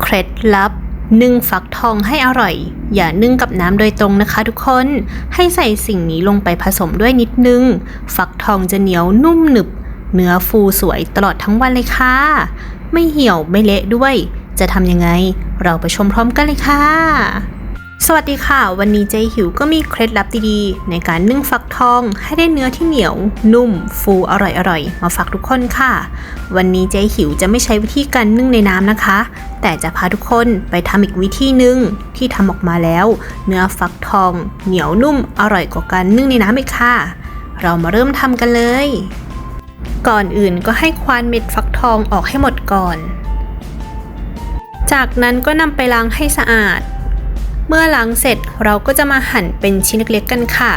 เคล็ดลับนึ่งฟักทองให้อร่อย อย่านึ่งกับน้ำโดยตรงนะคะทุกคน ให้ใส่สิ่งนี้ลงไปผสมด้วยนิดนึง ฟักทองจะเหนียวนุ่มหนึบ เนื้อฟูสวยตลอดทั้งวันเลยค่ะ ไม่เหี่ยวไม่เละด้วย จะทำยังไง เราไปชมพร้อมกันเลยค่ะ สวัสดีค่ะ วันนี้เจหิวก็มีเคล็ดลับดีๆ ในการนึ่งฟักทองให้ได้เนื้อที่เหนียว นุ่ม ฟูอร่อยๆ มาฝากทุกคนค่ะ วันนี้เจหิวจะไม่ใช้วิธีการนึ่งในน้ำนะคะ แต่จะพาทุกคนไปทำอีกวิธีหนึ่งที่ทำออกมาแล้ว เนื้อฟักทอง เหนียวนุ่มอร่อยกว่าการนึ่งในน้ำอีกค่ะ เรามาเริ่มทำกันเลย ก่อนอื่นก็ให้ควานเม็ดฟักทองออกให้หมดก่อน จากนั้นก็นำไปล้างให้สะอาด เมื่อล้างเสร็จเราก็จะมาหั่นเป็นชิ้นเล็กๆกันค่ะ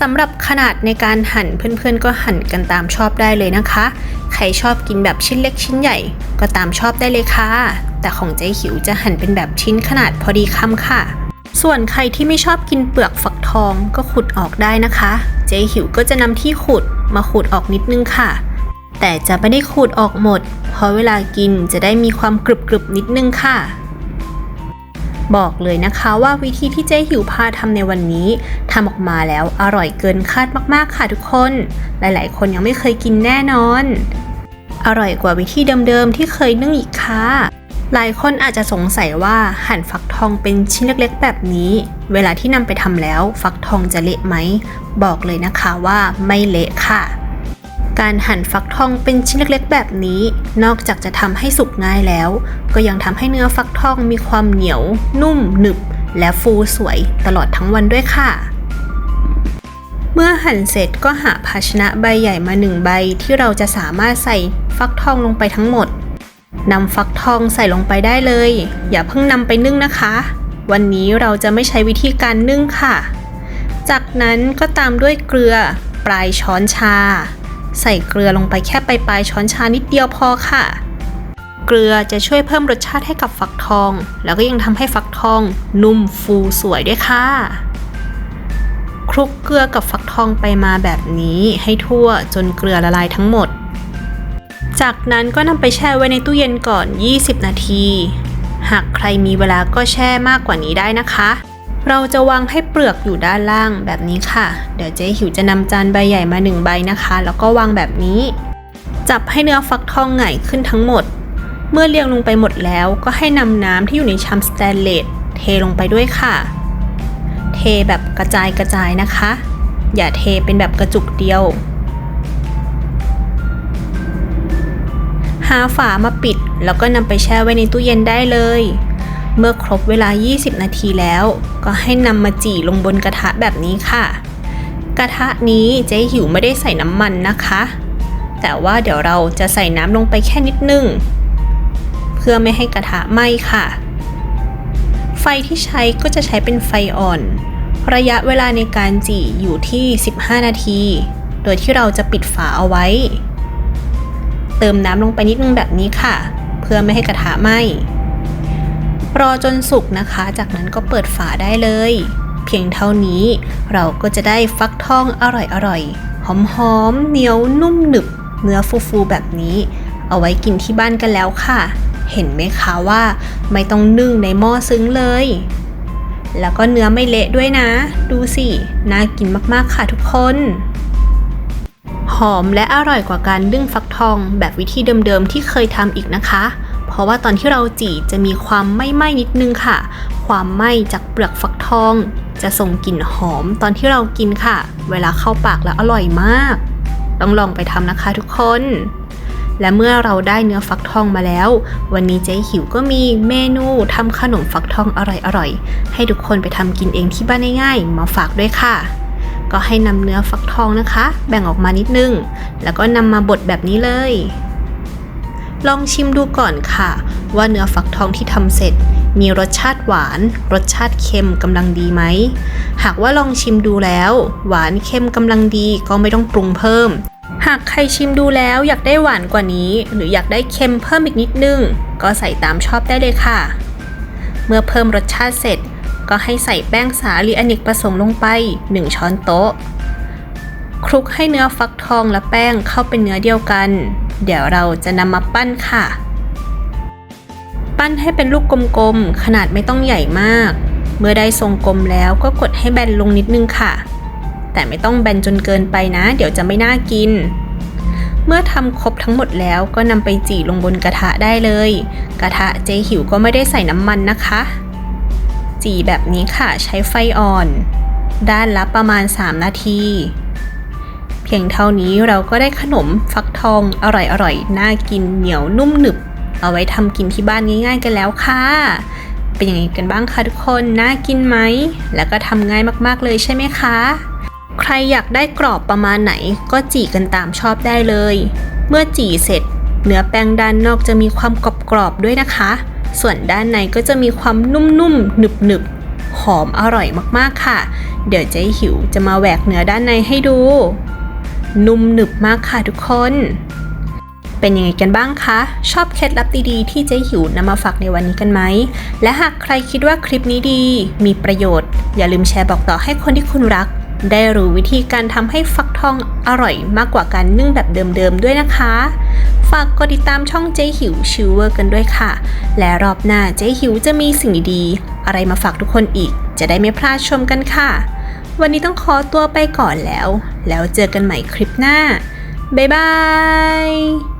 สำหรับขนาดในการหั่นเพื่อนๆ ก็หั่นกันตามชอบได้เลยนะคะ ใครชอบกินแบบชิ้นเล็กชิ้นใหญ่ ก็ตามชอบได้เลยค่ะ แต่ของเจ๊หิวจะหั่นเป็นแบบชิ้นขนาดพอดีคำค่ะ ส่วนใครที่ไม่ชอบกินเปลือกฟักทองก็ขุดออกได้นะคะ เจ๊หิวก็จะนำที่ขุดมาขูดออกนิดนึงค่ะ แต่จะไม่ได้ขูดออกหมด เพราะเวลากินจะได้มีความกรึบๆนิดนึงค่ะ บอกเลยนะคะว่าวิธีที่เจ๊หิวพาทำในวันนี้ทำออกมาแล้วอร่อยเกินคาดมากๆค่ะทุกคน หลายๆ คนยังไม่เคยกินแน่นอน อร่อยกว่าวิธีเดิมๆที่เคยนึ่งอีกค่ะหลายคนอาจจะสงสัยว่าหั่นฟักทองเป็นชิ้นเล็กๆ แบบนี้ เวลาที่นำไปทำแล้ว ฟักทองจะเละไหม บอกเลยนะคะว่าไม่เละค่ะ การหั่นฟักทองเป็นชิ้นเล็กๆ แบบนี้ นอกจากจะทำให้สุกง่ายแล้ว ก็ยังทำให้เนื้อฟักทองมีความเหนียว นุ่ม หนึบ และฟูสวยตลอดทั้งวันด้วยค่ะ เมื่อหั่นเสร็จก็หาภาชนะใบใหญ่มาหนึ่งใบที่เราจะสามารถใส่ฟักทองลงไปทั้งหมดนำฟักทองใส่ลงไปได้เลย อย่าเพิ่งนำไปนึ่งนะคะ วันนี้เราจะไม่ใช้วิธีการนึ่งค่ะ จากนั้นก็ตามด้วยเกลือ ปลายช้อนชา ใส่เกลือลงไปแค่ปลายปลายช้อนชานิดเดียวพอค่ะ เกลือจะช่วยเพิ่มรสชาติให้กับฟักทอง แล้วก็ยังทำให้ฟักทอง นุ่มฟูสวยด้วยค่ะ คลุกเกลือกับฟักทองไปมาแบบนี้ให้ทั่วจนเกลือละลายทั้งหมด จากนั้นก็นำไปแช่ไว้ในตู้เย็นก่อน 20 นาที หากใครมีเวลาก็แช่มากกว่านี้ได้นะคะ เราจะวางให้เปลือกอยู่ด้านล่างแบบนี้ค่ะ เดี๋ยวเจ๊หิวจะนำจานใบใหญ่มาหนึ่งใบนะคะ แล้วก็วางแบบนี้ จับให้เนื้อฟักทองหงายขึ้นทั้งหมด เมื่อเรียงลงไปหมดแล้วก็ให้นำน้ำที่อยู่ในชามสแตนเลสเทลงไปด้วยค่ะ เทแบบกระจายกระจายนะคะ อย่าเทเป็นแบบกระจุกเดียว หาฝามาปิดแล้วก็นำไปแช่ไว้ในตู้เย็นได้เลย เมื่อครบเวลา 20 นาทีแล้ว ก็ให้นำมาจี่ลงบนกระทะแบบนี้ค่ะ กระทะนี้เจ๊หิวไม่ได้ใส่น้ำมันนะคะ แต่ว่าเดี๋ยวเราจะใส่น้ำลงไปแค่นิดนึง เพื่อไม่ให้กระทะไหม้ค่ะ ไฟที่ใช้ก็จะใช้เป็นไฟอ่อน ระยะเวลาในการจี่อยู่ที่ 15 นาที โดยที่เราจะปิดฝาเอาไว้ เติมน้ำลงไปนิดนึงแบบนี้ค่ะ เพื่อไม่ให้กระทะไหม้ รอจนสุกนะคะ จากนั้นก็เปิดฝาได้เลย เพียงเท่านี้เราก็จะได้ฟักทองอร่อยๆ หอมๆเหนียวนุ่มหนึบ เนื้อฟูๆแบบนี้ เอาไว้กินที่บ้านกันแล้วค่ะ เห็นไหมคะว่าไม่ต้องนึ่งในหม้อซึ้งเลย แล้วก็เนื้อไม่เละด้วยนะ ดูสิ น่ากินมากๆค่ะทุกคนหอมและอร่อยกว่าการนึ่งฟักทองแบบวิธีเดิมๆที่เคยทำอีกนะคะ เพราะว่าตอนที่เราจี่จะมีความไม่ไหม้นิดนึงค่ะ ความไหม้จากเปลือกฟักทอง จะส่งกลิ่นหอมตอนที่เรากินค่ะ เวลาเข้าปากแล้วอร่อยมาก ต้องลองไปทำนะคะทุกคน และเมื่อเราได้เนื้อฟักทองมาแล้ว วันนี้เจ๊หิวก็มีเมนูทำขนมฟักทองอร่อยๆ ให้ทุกคนไปทำกินเองที่บ้านง่ายๆ มาฝากด้วยค่ะก็ให้นำเนื้อฟักทองนะคะ แบ่งออกมานิดนึง แล้วก็นำมาบดแบบนี้เลย ลองชิมดูก่อนค่ะ ว่าเนื้อฟักทองที่ทำเสร็จ มีรสชาติหวาน รสชาติเค็มกำลังดีไหม หากว่าลองชิมดูแล้ว หวานเค็มกำลังดีก็ไม่ต้องปรุงเพิ่ม หากใครชิมดูแล้วอยากได้หวานกว่านี้ หรืออยากได้เค็มเพิ่มอีกนิดนึง ก็ใส่ตามชอบได้เลยค่ะ เมื่อเพิ่มรสชาติเสร็จ ก็ให้ใส่แป้งสาลีอเนกประสงค์ลงไป 1 ช้อนโต๊ะ คลุกให้เนื้อฟักทองและแป้งเข้าเป็นเนื้อเดียวกัน เดี๋ยวเราจะนำมาปั้นค่ะ ปั้นให้เป็นลูกกลมๆ ขนาดไม่ต้องใหญ่มาก เมื่อได้ทรงกลมแล้วก็กดให้แบนลงนิดนึงค่ะ แต่ไม่ต้องแบนจนเกินไปนะ เดี๋ยวจะไม่น่ากิน เมื่อทำครบทั้งหมดแล้วก็นำไปจี่ลงบนกระทะได้เลย กระทะเจ๊หิวก็ไม่ได้ใส่น้ำมันนะคะ จี่แบบนี้ค่ะใช้ไฟอ่อน ด้านละประมาณ 3 นาที เพียงเท่านี้เราก็ได้ขนมฟักทองอร่อยๆ น่ากินเหนียวนุ่มหนึบ เอาไว้ทำกินที่บ้านง่ายๆกันแล้วค่ะ เป็นยังไงกันบ้างคะทุกคน น่ากินไหม แล้วก็ทำง่ายมากๆเลยใช่ไหมคะ ใครอยากได้กรอบประมาณไหน ก็จี่กันตามชอบได้เลย เมื่อจี่เสร็จ เนื้อแป้งด้านนอกจะมีความกรอบๆด้วยนะคะ ส่วนด้านในก็จะมีความนุ่มๆหนึบๆหอมอร่อยมากๆค่ะ เดี๋ยวเจ๊หิวจะมาแหวกเนื้อด้านในให้ดู นุ่มหนึบมากค่ะทุกคน เป็นยังไงกันบ้างคะ ชอบเคล็ดลับดีๆ ที่เจ๊หิวนำมาฝากในวันนี้กันไหม และหากใครคิดว่าคลิปนี้ดี มีประโยชน์ อย่าลืมแชร์บอกต่อให้คนที่คุณรัก ได้รู้วิธีการทำให้ฟักทองอร่อยมากกว่าการนึ่งแบบเดิมๆด้วยนะคะ ฝากกดติดตามช่องเจ๊หิวชิวเวอร์กันด้วยค่ะ และรอบหน้าเจ๊หิวจะมีสิ่งดีๆอะไรมาฝากทุกคนอีก จะได้ไม่พลาดชมกันค่ะ วันนี้ต้องขอตัวไปก่อนแล้ว แล้วเจอกันใหม่คลิปหน้า บ๊ายบาย